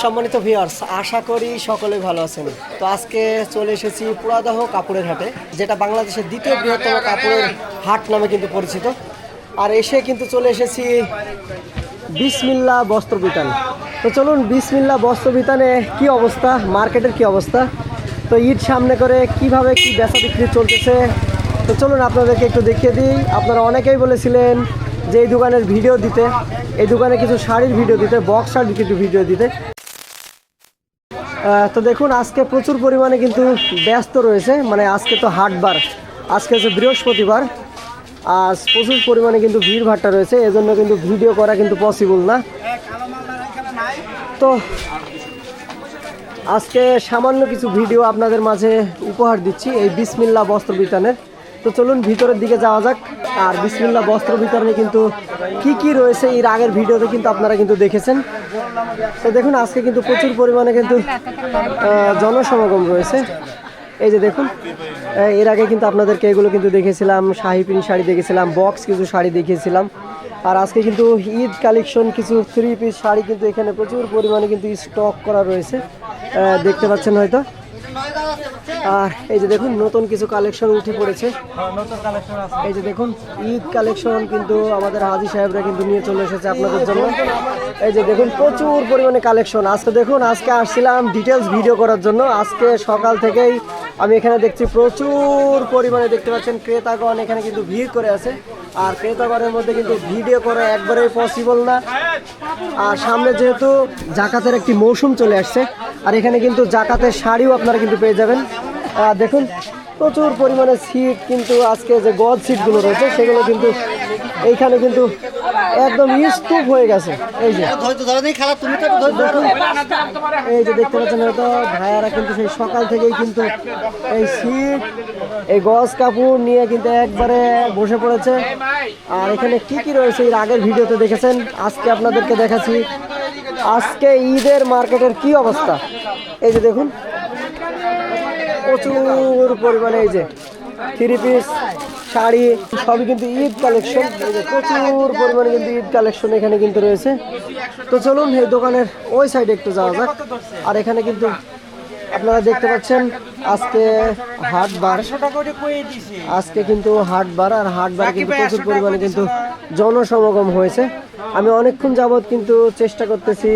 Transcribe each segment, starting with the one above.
সম্মানিত ভিউয়ার্স আশা করি সকলে ভালো আছেন। তো আজকে চলে এসেছি পুরাদহ কাপড়ের হাটে, যেটা বাংলাদেশের দ্বিতীয় বৃহত্তম কাপড়ের হাট নামে কিন্তু পরিচিত। আর এসে কিন্তু চলে এসেছি বিসমিল্লা বস্ত্র বিতান। তো চলুন বিসমিল্লা বস্ত্র বিতানে কি অবস্থা, মার্কেটের কি অবস্থা? তো ঈদ সামনে করে কীভাবে কি বেচা বিক্রি চলতেছে? তো চলুন আপনাদেরকে একটু দেখিয়ে দিই। আপনারা অনেকেই বলেছিলেন যে এই দোকানের ভিডিও দিতে, এই দোকানে কিছু শাড়ির ভিডিও দিতে বক্স শাড়ির কিছু ভিডিও দিতে। তো দেখুন, আজকে প্রচুর পরিমাণে কিন্তু ব্যস্ত রয়েছে মানে আজকে তো হাটবার, আজকে হচ্ছে বৃহস্পতিবার, আজ প্রচুর পরিমাণে কিন্তু ভিড় ভাট্টা রয়েছে, এজন্য কিন্তু ভিডিও করা কিন্তু পসিবল না। তো আজকে সামান্য কিছু ভিডিও আপনাদের মাঝে উপহার দিচ্ছি, এই বিসমিল্লা বস্ত্র বিতানের তো চলুন ভিতরের দিকে যাওয়া যাক। আর বিসমিল্লা বস্ত্র বিতরণে কিন্তু কি কি রয়েছে এর আগের ভিডিওতে কিন্তু আপনারা কিন্তু দেখেছেন। তো দেখুন, আজকে কিন্তু প্রচুর পরিমাণে কিন্তু জনসমাগম রয়েছে। এই যে দেখুন এর আগে কিন্তু আপনাদেরকে এগুলো কিন্তু দেখেছিলাম, শাহি শাড়ি দেখেছিলাম, বক্স কিছু শাড়ি দেখিয়েছিলাম আর আজকে কিন্তু ঈদ কালেকশন কিছু থ্রি পিস শাড়ি কিন্তু এখানে প্রচুর পরিমাণে কিন্তু স্টক করা রয়েছে দেখতে পাচ্ছেন হয়তো। আর এই যে দেখুন, নতুন কিছু কালেকশন উঠে পড়েছে। এই যে দেখুন, ঈদ কালেকশন কিন্তু আমাদের হাজি সাহেবরা কিন্তু নিয়ে চলে এসেছে আপনাদের জন্য। এই যে দেখুন, প্রচুর পরিমাণে কালেকশন আজকে দেখুন, আজকে আসছিলাম ডিটেলস ভিডিও করার জন্য। আজকে সকাল থেকেই আমি এখানে দেখছি প্রচুর পরিমাণে দেখতে পাচ্ছেন, ক্রেতাগণ এখানে কিন্তু ভিড় করে আছে। আর ক্রেতাগণের মধ্যে কিন্তু ভিডিও করা একবারেই পসিবল না। আর সামনে যেহেতু জাকাতের একটি মৌসুম চলে আসছে, আর এখানে কিন্তু জাকাতের শাড়িও আপনারা কিন্তু পেয়ে যাবেন। দেখুন, প্রচুর পরিমাণে সিট কিন্তু আজকে যে গজ সিটগুলো রয়েছে, সেগুলো কিন্তু এইখানে কিন্তু একদম স্তূপ হয়ে গেছে এই যে এই যে দেখতে পাচ্ছেন হয়তো ভাইয়ারা কিন্তু সেই সকাল থেকেই কিন্তু এই সিট এই গজ কাপড় নিয়ে কিন্তু একবারে বসে পড়েছে আর এখানে কি কি রয়েছে এর আগের ভিডিওতে দেখেছেন আজকে আপনাদেরকে দেখাচ্ছি আজকে ঈদের মার্কেটের কি অবস্থা এই যে দেখুন প্রচুর পরিমাণে এই যে থ্রি পিস শাড়ি সবই কিন্তু ঈদ কালেকশন। প্রচুর পরিমাণে কিন্তু ঈদ কালেকশন এখানে কিন্তু রয়েছে। তো চলুন এই দোকানের ওই সাইডে একটু যাওয়া যাক। আর এখানে কিন্তু আপনারা দেখতে পাচ্ছেন আজকে হাট বার। আজকে কিন্তু হাট বার আর হাট বার কিন্তু প্রচুর পরিমাণে কিন্তু জনসমাগম হয়েছে। আমি অনেকক্ষণ যাবৎ কিন্তু চেষ্টা করতেছি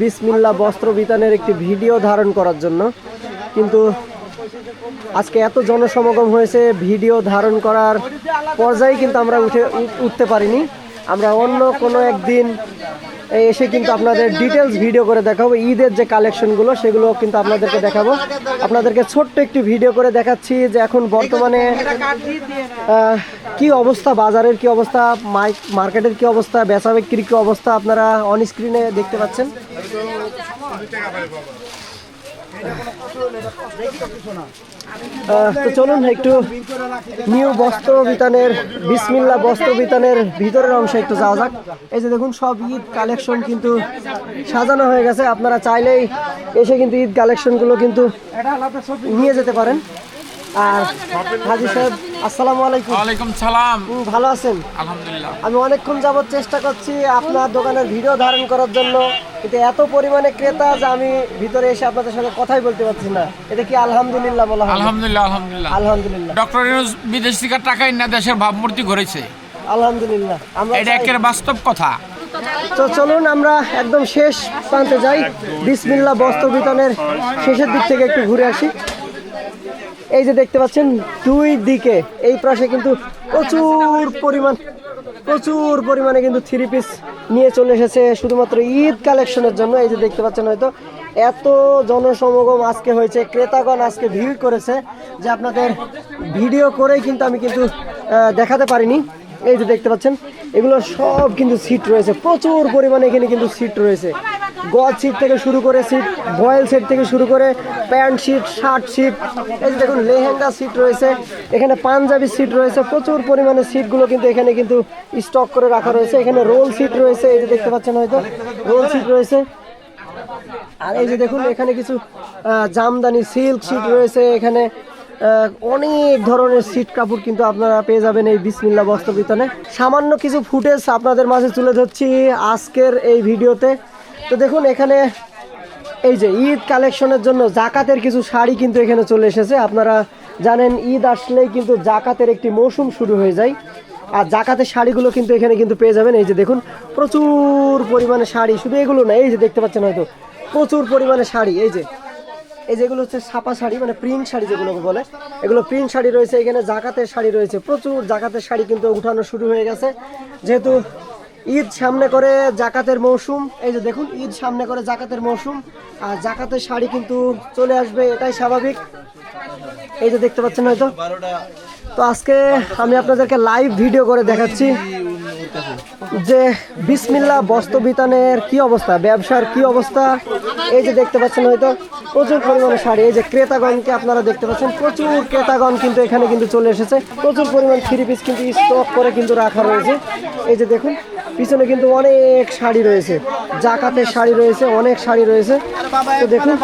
বিসমিল্লা বস্ত্র বিতানের একটি ভিডিও ধারণ করার জন্য। কিন্তু আজকে এত জনসমাগম হয়েছে, ভিডিও ধারণ করার পর্যায়ে কিন্তু আমরা উঠে উঠতে পারিনি। আমরা অন্য কোনো একদিন এসে কিন্তু আপনাদের ডিটেলস ভিডিও করে দেখাবো। ঈদের যে কালেকশনগুলো সেগুলো কিন্তু আপনাদেরকে দেখাবো। আপনাদেরকে ছোট্ট একটি ভিডিও করে দেখাচ্ছি যে এখন বর্তমানে কি অবস্থা, বাজারের কি অবস্থা মার্কেটের কি অবস্থা, বেচা বিক্রির কি অবস্থা আপনারা অন স্ক্রিনে দেখতে পাচ্ছেন। তো চলুন একটু নিউ বস্ত্র বিতানের বিসমিল্লা বস্ত্র বিতানের ভিতরের অংশে একটু যাওয়া যাক। এই যে দেখুন, সব ঈদ কালেকশন কিন্তু সাজানো হয়ে গেছে। আপনারা চাইলেই এসে কিন্তু ঈদ কালেকশনগুলো কিন্তু নিয়ে যেতে পারেন। আর হাজি সাহেব আসসালামু আলাইকুম। ওয়ালাইকুম সালাম। ভালো আছেন? আলহামদুলিল্লাহ। আমি অনেকক্ষণ যাবত চেষ্টা করছি আপনার দোকানের ভিডিও ধারণ করার জন্য। কিন্তু এত পরিমাণে ক্রেতা যে আমি ভিতরে এসে আপনাদের সঙ্গে কথাই বলতে পারছি না। এটা কি আলহামদুলিল্লাহ বলা আলহামদুলিল্লাহ আলহামদুলিল্লাহ। আলহামদুলিল্লাহ। ডক্টর ইউনুস বিদেশ থেকে টাকা না দেশের ভাবমূর্তি ঘুরেছে আলহামদুলিল্লাহ। আমরা এটা একের বাস্তব কথা। তো চলুন আমরা একদম শেষ প্রান্তে যাই। বিসমিল্লা বস্ত্র বিতনের শেষের দিক থেকে একটু ঘুরে আসি। এই যে দেখতে পাচ্ছেন, দুই দিকে এই পাশে কিন্তু প্রচুর পরিমাণ, প্রচুর পরিমাণে কিন্তু থ্রি পিস নিয়ে চলে এসেছে শুধুমাত্র ঈদ কালেকশনের জন্য। এই যে দেখতে পাচ্ছেন হয়তো এত জনসমাগম আজকে হয়েছে, ক্রেতাগণ আজকে ভিড় করেছে যে আপনাদের ভিডিও করেই কিন্তু আমি কিন্তু দেখাতে পারিনি। এই যে দেখতে পাচ্ছেন, এগুলো সব কিন্তু সিট রয়েছে, প্রচুর পরিমাণে এখানে কিন্তু সিট রয়েছে। গজ সিট থেকে শুরু করে সিট বয়েল সিট থেকে শুরু করে প্যান্ট সিট শার্ট সিট এই যে দেখুন লেহেঙ্গা সিট রয়েছে, এখানে পাঞ্জাবি সিট রয়েছে, প্রচুর পরিমাণে সিটগুলো কিন্তু এখানে কিন্তু স্টক করে রাখা রয়েছে, এখানে রোল সিট রয়েছে, এই যে দেখতে পাচ্ছেন হয়তো রোল সিট রয়েছে। আর এই যে দেখুন এখানে কিছু জামদানি সিল্ক সিট রয়েছে, এখানে অনেক ধরনের সিট কাপড় কিন্তু আপনারা পেয়ে যাবেন এই বিসমিল্লা বস্ত্র বিতানে সামান্য কিছু ফুটেজ আপনাদের মাঝে তুলে ধরছি আজকের এই ভিডিওতে। তো দেখুন, এখানে এই যে ঈদ কালেকশনের জন্য জাকাতের কিছু শাড়ি কিন্তু এখানে চলে এসেছে। আপনারা জানেন, ঈদ আসলেই কিন্তু জাকাতের একটি মৌসুম শুরু হয়ে যায়। আর জাকাতের শাড়িগুলো কিন্তু এখানে কিন্তু পেয়ে যাবেন। এই যে দেখুন, প্রচুর পরিমাণে শাড়ি। শুধু এগুলো না, এই যে দেখতে পাচ্ছেন হয়তো, প্রচুর পরিমাণে শাড়ি। এই যে, এই যেগুলো হচ্ছে ছাপা শাড়ি মানে প্রিন্ট শাড়ি যেগুলোকে বলে। এগুলো প্রিন্ট শাড়ি রয়েছে, এখানে জাকাতের শাড়ি রয়েছে। প্রচুর জাকাতের শাড়ি কিন্তু উঠানো শুরু হয়ে গেছে। যেহেতু ঈদ সামনে করে জাকাতের মৌসুম। এই যে দেখুন, ঈদ সামনে করে জাকাতের মৌসুম। আর জাকাতের শাড়ি কিন্তু চলে আসবে, এটাই স্বাভাবিক। এই যে দেখতে পাচ্ছেন হয়তো। তো আজকে আমি আপনাদেরকে লাইভ ভিডিও করে দেখাচ্ছি যে বিসমিল্লা বস্ত্র বিতানের কি অবস্থা, ব্যবসার কি অবস্থা। এই যে দেখতে পাচ্ছেন হয়তো, প্রচুর পরিমাণে শাড়ি। এই যে ক্রেতাগণকে আপনারা দেখতে পাচ্ছেন, প্রচুর ক্রেতাগণ কিন্তু এখানে কিন্তু চলে এসেছে। প্রচুর পরিমাণ থ্রি পিস কিন্তু স্টক করে কিন্তু রাখা রয়েছে। এই যে দেখুন পিছনে কিন্তু অনেক শাড়ি রয়েছে। জাকাতের শাড়ি রয়েছে, অনেক শাড়ি রয়েছে। তো দেখুন,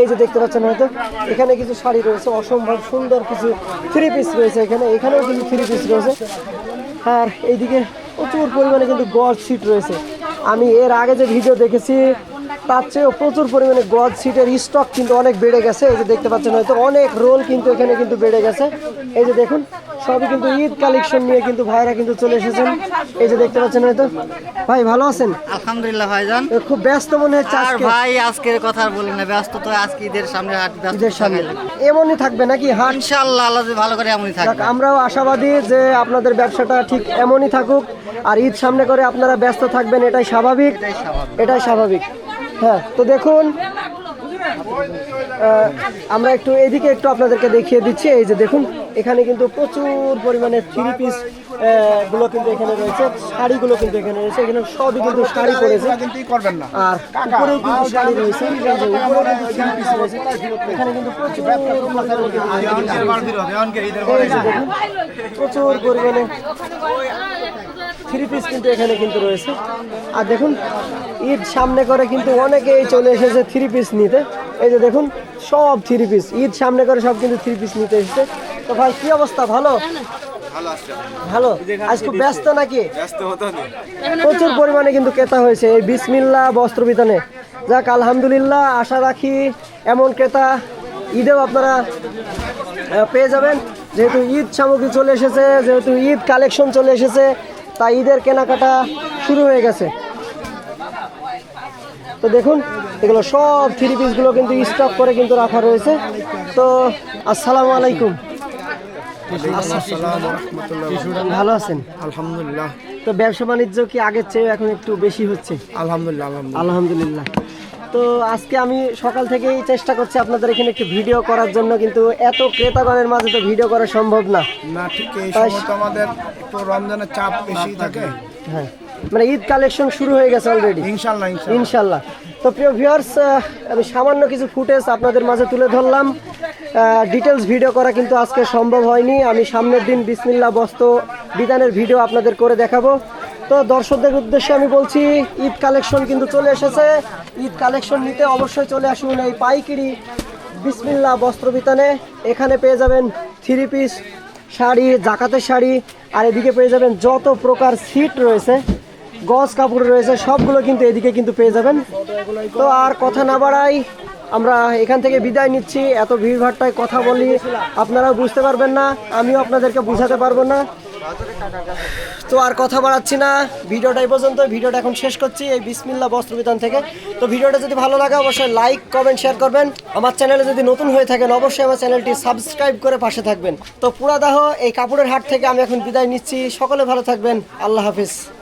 এই যে দেখতে পাচ্ছেন হয়তো, এখানে কিছু শাড়ি রয়েছে, অসম্ভব সুন্দর কিছু থ্রি পিস রয়েছে এখানে, এখানেও কিন্তু থ্রি পিস রয়েছে। আর এইদিকে প্রচুর পরিমাণে কিন্তু গড় সিট রয়েছে। আমি এর আগে যে ভিডিও দেখেছি তার চেয়েও প্রচুর পরিমাণে গজ সিটের স্টক কিন্তু অনেক বেড়ে গেছে। এই যে দেখতে পাচ্ছেন হয়তো অনেক রোল কিন্তু এখানে কিন্তু বেড়ে গেছে। এই যে দেখুন সবই কিন্তু ঈদ কালেকশন নিয়ে কিন্তু ভাইরা কিন্তু চলে এসেছেন। এই যে দেখতে পাচ্ছেন হয়তো। ভাই ভালো আছেন? আলহামদুলিল্লাহ ভাইজান খুব ব্যস্ত মনে হচ্ছে আর ভাই আজকের কথা বলি না ব্যস্ত তো আজকে ঈদের সামনে হাট ঈদের সামনে। এমনই থাকবে নাকি হাট? ইনশাআল্লাহ আল্লাহ ভালো করে এমনই থাকবে। আমরাও আশাবাদী যে আপনাদের ব্যবসাটা ঠিক এমনই থাকুক। আর ঈদ সামনে করে আপনারা ব্যস্ত থাকবেন এটাই স্বাভাবিক। এটাই স্বাভাবিক। হ্যাঁ তো দেখুন আমরা একটু এদিকে একটু আপনাদেরকে দেখিয়ে দিচ্ছি। এই যে দেখুন এখানে কিন্তু প্রচুর পরিমাণে থ্রি পিসগুলো কিন্তু এখানে রয়েছে। শাড়িগুলো কিন্তু এখানে রয়েছে। এখানে সবই কিন্তু শাড়ি পরেছে। আর উপরেও কিন্তু শাড়ি রয়েছে। এখানে কিন্তু প্রচুর পরিমাণে থ্রি পিস কিন্তু এখানে কিন্তু রয়েছে। আর দেখুন ঈদ সামনে করে কিন্তু অনেকেই চলে এসেছে থ্রি পিস নিতে। এই যে দেখুন সব থ্রি পিস। ঈদ সামনে করে সব কিন্তু থ্রি পিস নিতে এসেছে। তো ভাই কি অবস্থা? ভালো? ভালো আজ খুব ব্যস্ত নাকি? প্রচুর পরিমাণে কিন্তু ক্রেতা হয়েছে। এই বিসমিল্লা বস্ত্র বিতানে যাক আলহামদুলিল্লাহ আশা রাখি এমন ক্রেতা ঈদেও আপনারা পেয়ে যাবেন। যেহেতু ঈদ সামগ্রী চলে এসেছে যেহেতু ঈদ কালেকশন চলে এসেছে তাই ঈদের কেনাকাটা শুরু হয়ে গেছে। তো দেখুন এগুলো সব থ্রি পিসগুলো কিন্তু স্টক করে কিন্তু রাখা রয়েছে। তো আসসালামু আলাইকুম। ভালো আছেন? আলহামদুলিল্লাহ। তো ব্যবসা বাণিজ্য কি আগের চেয়ে এখন একটু বেশি হচ্ছে? আলহামদুলিল্লাহ আলহামদুলিল্লাহ। আলহামদুলিল্লাহ। তো আজকে আমি সকাল থেকেই চেষ্টা করছি আপনাদের এখানে একটু ভিডিও করার জন্য কিন্তু এত ক্রেতাগণের মাঝে তো ভিডিও করা সম্ভব না। না ঠিক এই সময় তো আমাদের তো রমজানের চাপ বেশি থাকে। হ্যাঁ মানে ঈদ কালেকশন শুরু হয়ে গেছে অলরেডি ইনশাল্লাহ ইনশাল্লাহ। তো প্রিয় ভিউয়ার্স আমি সামান্য কিছু ফুটেজ আপনাদের মাঝে তুলে ধরলাম। ডিটেলস ভিডিও করা কিন্তু আজকে সম্ভব হয়নি। আমি সামনের দিন বিসমিল্লা বস্ত্র বিধানের ভিডিও আপনাদের করে দেখাবো। তো দর্শকদের উদ্দেশ্যে আমি বলছি, ঈদ কালেকশন কিন্তু চলে এসেছে। ঈদ কালেকশন নিতে অবশ্যই চলে আসুন এই পাইকিরি বিসমিল্লা বস্ত্র বিতানে। এখানে পেয়ে যাবেন থ্রি পিস শাড়ি, জাকাতের শাড়ি, আর এদিকে পেয়ে যাবেন যত প্রকার সিট রয়েছে, গজ কাপড় রয়েছে, সবগুলো কিন্তু এদিকে কিন্তু পেয়ে যাবেন। তো আর কথা না বাড়াই, আমরা এখান থেকে বিদায় নিচ্ছি। এত ভিড়ভাড়টায় কথা বলি, আপনারাও বুঝতে পারবেন না, আমিও আপনাদেরকে বুঝাতে পারব না। তো আর কথা বাড়াচ্ছি না। ভিডিওটা এই পর্যন্ত, ভিডিওটা এখন শেষ করছি এই বিসমিল্লা বস্ত্র বিতান থেকে। তো ভিডিওটা যদি ভালো লাগে, অবশ্যই লাইক কমেন্ট শেয়ার করবেন। আমার চ্যানেলে যদি নতুন হয়ে থাকেন, অবশ্যই আমার চ্যানেলটি সাবস্ক্রাইব করে পাশে থাকবেন। তো পুরা দাহ, এই কাপড়ের হাট থেকে আমি এখন বিদায় নিচ্ছি। সকলে ভালো থাকবেন। আল্লাহ হাফিজ।